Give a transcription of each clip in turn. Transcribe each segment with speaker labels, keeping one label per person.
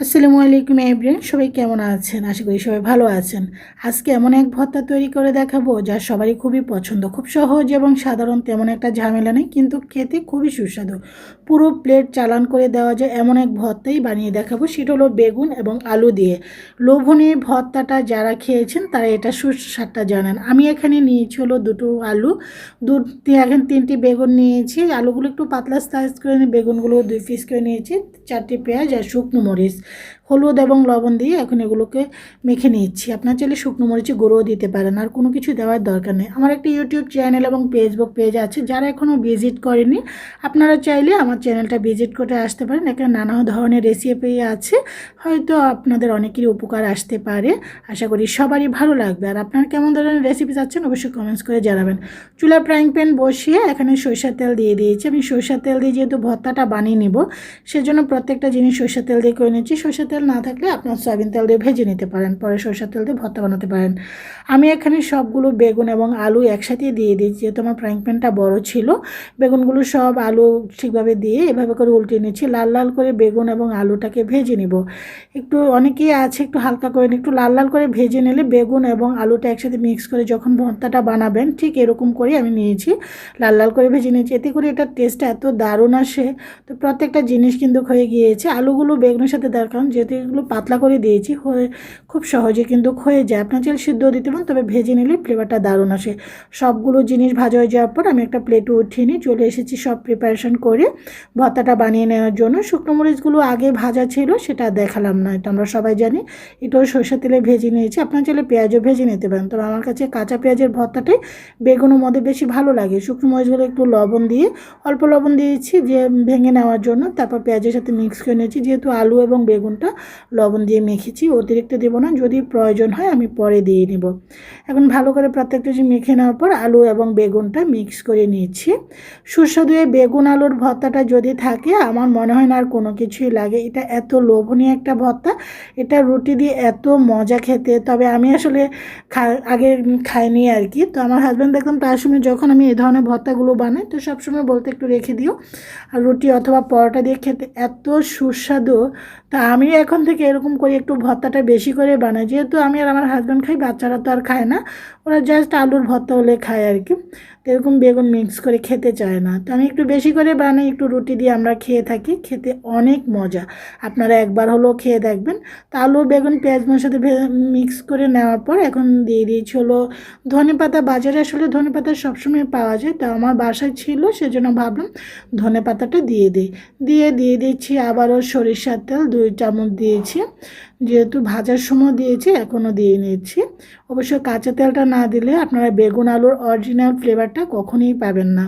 Speaker 1: আসসালামু আলাইকুম এভরিয়ান সবাই কেমন আছেন? আশা করি সবাই ভালো আছেন। আজকে এমন এক ভর্তা তৈরি করে দেখাবো যা সবারই খুবই পছন্দ। খুব সহজ এবং সাধারণ তেমন একটা ঝামেলা নেই, কিন্তু খেতে খুবই সুস্বাদু। পুরো প্লেট চালান করে দেওয়া যায় এমন এক ভর্তাই বানিয়ে দেখাবো। সেটা হলো বেগুন এবং আলু দিয়ে। লোভনীয় ভর্তাটা যারা খেয়েছেন, তারা এটা সুস্বাদটা জানেন। আমি এখানে নিয়েছি হলো দুটো আলু। দু এখন তিনটি বেগুন নিয়েছি। আলুগুলো একটু পাতলা সাইজ করে বেগুনগুলো দুই পিস করে নিয়েছি। চারটি পেঁয়াজ আর শুকনো মরিচ। হলুদ এবং লবণ দিয়ে এখন এগুলোকে মেখে নিচ্ছি। আপনার চাইলে শুকনো মরিচে গুঁড়োও দিতে পারেন, আর কোনো কিছু দেওয়ার দরকার নেই। আমার একটা ইউটিউব চ্যানেল এবং ফেসবুক পেজ আছে, যারা এখনও ভিজিট করেনি, আপনারা চাইলে আমার চ্যানেলটা ভিজিট করে আসতে পারেন। এখানে নানা ধরনের রেসিপি আছে, হয়তো আপনাদের অনেকেরই উপকার আসতে পারে। আশা করি সবারই ভালো লাগবে। আর আপনারা কেমন ধরনের রেসিপি চাচ্ছেন, অবশ্যই কমেন্টস করে জানাবেন। চুলা ফ্রাইং প্যান বসিয়ে এখানে সরষের তেল দিয়ে দিয়েছি। আমি সরষের তেল দিয়ে যেহেতু ভর্তাটা বানিয়ে নিব, সেজন্য প্রত্যেকটা জিনিস সরষের তেল দিয়ে করে নিচ্ছি। সরষের তেল না থাকলে আপনার সয়াবিন তেল দিয়ে ভেজে নিতে পারেন, পরে সরষের তেল দিয়ে ভর্তা বানাতে পারেন। আমি এখানে সবগুলো বেগুন এবং আলু একসাথে দিয়ে দিয়েছি যেহেতু আমার ফ্রাইং প্যানটা বড় ছিল, বেগুনগুলো সব আলু ঠিকভাবে দিয়ে এভাবে করে উল্টে নিচ্ছি, লাল লাল করে বেগুন এবং আলুটাকে ভেজে নিব। একটু অনেকেই আছে একটু হালকা করে একটু লাল লাল করে ভেজে নিলে বেগুন এবং আলুটা একসাথে মিক্স করে যখন ভর্তাটা বানাবেন, ঠিক এরকম করে আমি নিয়েছি, লাল লাল করে ভেজে নিয়েছি। এতে করে এটার টেস্টটা এত দারুণ আসে। তো প্রত্যেকটা জিনিস কিন্তু হয়ে গিয়েছে। আলুগুলো বেগুনের সাথে কারণ যেহেতু এগুলো পাতলা করে দিয়েছি, হয়ে খুব সহজে কিন্তু হয়ে যায়। আপনার চাইলে সিদ্ধ দিতে পারেন, তবে ভেজে নিলে ফ্লেভারটা দারুণ আসে। সবগুলো জিনিস ভাজা হয়ে যাওয়ার পর আমি একটা প্লেটে উঠিয়ে নিয়ে চলে এসেছি সব প্রিপারেশন করে। ভর্তাটা বানিয়ে নেওয়ার জন্য। শুকনো মরিচগুলো আগে ভাজা ছিল, সেটা দেখালাম না, এটা আমরা সবাই জানি। এটাও সরষের তেলে ভেজে নিয়েছি। আপনার চাইলে পেঁয়াজও ভেজে নিতে পারেন, তবে আমার কাছে কাঁচা পেঁয়াজের ভর্তাটাই বেগুনের মধ্যে বেশি ভালো লাগে। শুকনো মরিচগুলো একটু লবণ দিয়ে, অল্প লবণ দিয়েছি যে ভেঙে নেওয়ার জন্য, তারপর পেঁয়াজের সাথে মিক্স করে নিয়েছি। যেহেতু আলু এবং বেগুনটা লবণ দিয়ে মেখেছি, অতিরিক্ত দেবো না, যদি প্রয়োজন হয় আমি পরে দিয়ে নেব। এখন ভালো করে প্রত্যেকটা জিনিস মেখে নেওয়ার পর আলু এবং বেগুনটা মিক্স করে নিয়েছি সুস্বাদু এই বেগুন আলুর ভর্তাটা যদি থাকে, আমার মনে হয় না আর কোনো কিছুই লাগে। এটা এত লোভনীয় একটা ভর্তা, এটা রুটি দিয়ে এত মজা খেতে, তবে আমি আসলে আগে খাইনি আর কি। তো আমার হাজব্যান্ড দেখলাম তার সময় যখন আমি এই ধরনের ভর্তাগুলো বানাই, তো সবসময় বলতে একটু রেখে দিও, আর রুটি অথবা পরোটা দিয়ে খেতে এত সুস্বাদু, তা আমি এখন থেকে এরকম করে, একটু ভর্তাটা বেশি করে বানাই। যেহেতু আমি আর আমার হাজব্যান্ড খাই, বাচ্চারা তো আর খায় না। ওরা জাস্ট আলুর ভর্তা হলে খায় আর কি। তো এরকম বেগুন মিক্স করে খেতে চায় না। তো আমি একটু বেশি করে বানাই, একটু রুটি দিয়ে আমরা খেয়ে থাকি, খেতে অনেক মজা। আপনারা একবার হলেও খেয়ে দেখবেন। তো আলু, বেগুন, পেঁয়াজ সাথে মিক্স করে নেওয়ার পর এখন দিয়ে দিয়েছি হলো ধনে পাতা। বাজারে আসলে ধনে পাতা সবসময় পাওয়া যায়। তো আমার বাসায় ছিল, সেজন্য ভাবলাম ধনে পাতাটা দিয়ে দিই। দিয়ে দিয়ে দিচ্ছি আবারও সরিষার তেল, দুই চামচ দিয়েছি। যেহেতু ভাজার সময় দিয়েছি, এখনও দিয়ে নিচ্ছি। অবশ্য কাঁচা তেলটা না দিলে আপনারা বেগুন আলুর অরিজিনাল ফ্লেভারটা কখনোই পাবেন না।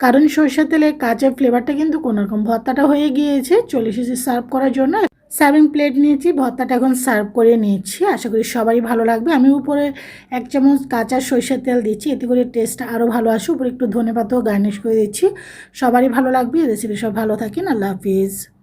Speaker 1: কারণ সরষের তেলে কাঁচা ফ্লেভারটা কিন্তু কোনোরকম ভর্তাটা হয়ে গিয়েছে। চলে এসেছি সার্ভ করার জন্য। সার্ভিং প্লেট নিয়েছি, ভর্তাটা এখন সার্ভ করে নিচ্ছি। আশা করি সবারই ভালো লাগবে। আমি উপরে এক চামচ কাঁচা সরষের তেল দিচ্ছি। এতে করে টেস্টটা আরও ভালো আসে। উপরে একটু ধনে পাতাও গার্নিশ করে দিচ্ছি। সবারই ভালো লাগবে। রেসিপি সব ভালো থাকেন। আল্লাহ হাফিজ।